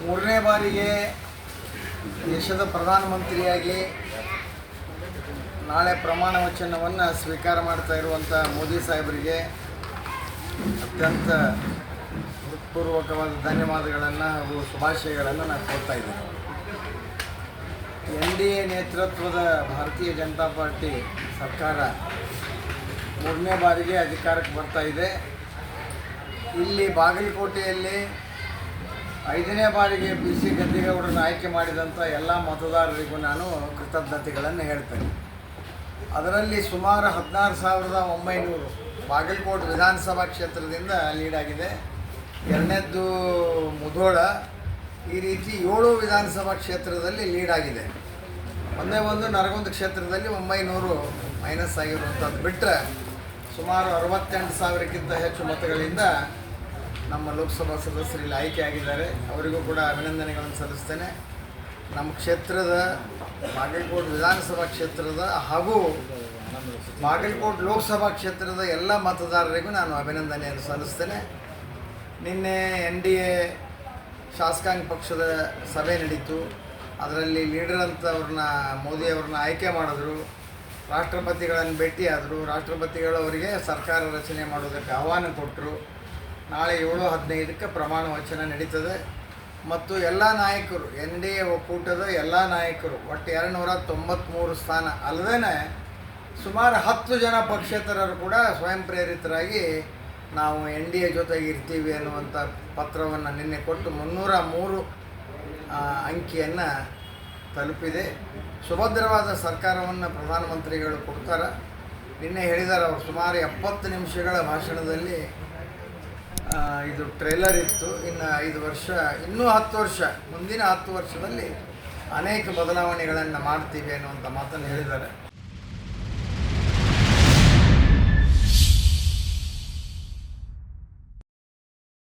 ಮೂರನೇ ಬಾರಿಗೆ ದೇಶದ ಪ್ರಧಾನಮಂತ್ರಿಯಾಗಿ ನಾಳೆ ಪ್ರಮಾಣ ವಚನವನ್ನು ಸ್ವೀಕಾರ ಮಾಡ್ತಾ ಇರುವಂಥ ಮೋದಿ ಸಾಹೇಬರಿಗೆ ಅತ್ಯಂತ ಹೃತ್ಪೂರ್ವಕವಾದ ಧನ್ಯವಾದಗಳನ್ನು ಹಾಗೂ ಶುಭಾಶಯಗಳನ್ನು ನಾನು ಕೊಡ್ತಾ ಇದ್ದೇನೆ. ಎನ್ ಡಿ ಎ ನೇತೃತ್ವದ ಭಾರತೀಯ ಜನತಾ ಪಾರ್ಟಿ ಸರ್ಕಾರ ಮೂರನೇ ಬಾರಿಗೆ ಅಧಿಕಾರಕ್ಕೆ ಬರ್ತಾ ಇದೆ. ಇಲ್ಲಿ ಬಾಗಲಕೋಟೆಯಲ್ಲಿ ಐದನೇ ಬಾರಿಗೆ ಬಿ ಸಿ ಗದ್ದಿಗೌಡರನ್ನು ಆಯ್ಕೆ ಮಾಡಿದಂಥ ಎಲ್ಲ ಮತದಾರರಿಗೂ ನಾನು ಕೃತಜ್ಞತೆಗಳನ್ನು ಹೇಳ್ತೇನೆ. ಅದರಲ್ಲಿ ಸುಮಾರು ಹದಿನಾರು ಸಾವಿರದ ಒಂಬೈನೂರು ಬಾಗಲಕೋಟೆ ವಿಧಾನಸಭಾ ಕ್ಷೇತ್ರದಿಂದ ಲೀಡ್ ಆಗಿದೆ. ಎರಡನೇದ್ದು ಮುಧೋಳ, ಈ ರೀತಿ ಏಳು ವಿಧಾನಸಭಾ ಕ್ಷೇತ್ರದಲ್ಲಿ ಲೀಡ್ ಆಗಿದೆ. ಒಂದೇ ಒಂದು ನರಗುಂದ ಕ್ಷೇತ್ರದಲ್ಲಿ ಒಂಬೈನೂರು ಮೈನಸ್ ಆಗಿರುವಂಥದ್ದು ಬಿಟ್ಟರೆ ಸುಮಾರು ಅರವತ್ತೆಂಟು ಸಾವಿರಕ್ಕಿಂತ ಹೆಚ್ಚು ಮತಗಳಿಂದ ನಮ್ಮ ಲೋಕಸಭಾ ಸದಸ್ಯರು ಇಲ್ಲಿ ಆಯ್ಕೆ ಆಗಿದ್ದಾರೆ ಅವರಿಗೂ ಕೂಡ ಅಭಿನಂದನೆಗಳನ್ನು ಸಲ್ಲಿಸ್ತೇನೆ. ನಮ್ಮ ಕ್ಷೇತ್ರದ ಬಾಗಲಕೋಟೆ ವಿಧಾನಸಭಾ ಕ್ಷೇತ್ರದ ಹಾಗೂ ಬಾಗಲಕೋಟೆ ಲೋಕಸಭಾ ಕ್ಷೇತ್ರದ ಎಲ್ಲ ಮತದಾರರಿಗೂ ನಾನು ಅಭಿನಂದನೆಯನ್ನು ಸಲ್ಲಿಸ್ತೇನೆ. ನಿನ್ನೆ ಎನ್ ಡಿ ಎ ಶಾಸಕಾಂಗ ಪಕ್ಷದ ಸಭೆ ನಡೀತು. ಅದರಲ್ಲಿ ಲೀಡರ್ ಅಂತ ಅವ್ರನ್ನ ಮೋದಿ ಅವ್ರನ್ನ ಆಯ್ಕೆ ಮಾಡಿದ್ರು. ರಾಷ್ಟ್ರಪತಿಗಳನ್ನು ಭೇಟಿಯಾದರು ರಾಷ್ಟ್ರಪತಿಗಳು ಅವರಿಗೆ ಸರ್ಕಾರ ರಚನೆ ಮಾಡೋದಕ್ಕೆ ಆಹ್ವಾನ ಕೊಟ್ಟರು ನಾಳೆ ಏಳು ಹದಿನೈದಕ್ಕೆ ಪ್ರಮಾಣ ವಚನ ನಡೀತದೆ. ಮತ್ತು ಎಲ್ಲ ನಾಯಕರು, ಎನ್ ಡಿ ಎ ಒಕ್ಕೂಟದ ಎಲ್ಲ ನಾಯಕರು, ಒಟ್ಟು ಎರಡು ನೂರ ತೊಂಬತ್ತ್ಮೂರು ಸ್ಥಾನ ಅಲ್ಲದೇ ಸುಮಾರು ಹತ್ತು ಜನ ಪಕ್ಷೇತರರು ಕೂಡ ಸ್ವಯಂ ಪ್ರೇರಿತರಾಗಿ ನಾವು ಎನ್ ಡಿ ಎ ಜೊತೆಗೆ ಇರ್ತೀವಿ ಅನ್ನುವಂಥ ಪತ್ರವನ್ನು ನಿನ್ನೆ ಕೊಟ್ಟು ಮುನ್ನೂರ ಮೂರು ಅಂಕಿಯನ್ನು ತಲುಪಿದೆ. ಸುಭದ್ರವಾದ ಸರ್ಕಾರವನ್ನು ಪ್ರಧಾನಮಂತ್ರಿಗಳು ಕೊಡ್ತಾರೆ. ನಿನ್ನೆ ಹೇಳಿದ್ದಾರೆ ಅವರು ಸುಮಾರು ಎಪ್ಪತ್ತು ನಿಮಿಷಗಳ ಭಾಷಣದಲ್ಲಿ ಇದು ಟ್ರೇಲರ್ ಇತ್ತು. ಇನ್ನು ಐದು ವರ್ಷ, ಇನ್ನೂ ಹತ್ತು ವರ್ಷ, ಮುಂದಿನ ಹತ್ತು ವರ್ಷದಲ್ಲಿ ಅನೇಕ ಬದಲಾವಣೆಗಳನ್ನು ಮಾಡ್ತೀವಿ ಅನ್ನುವಂಥ ಮಾತನ್ನು ಹೇಳಿದ್ದಾರೆ.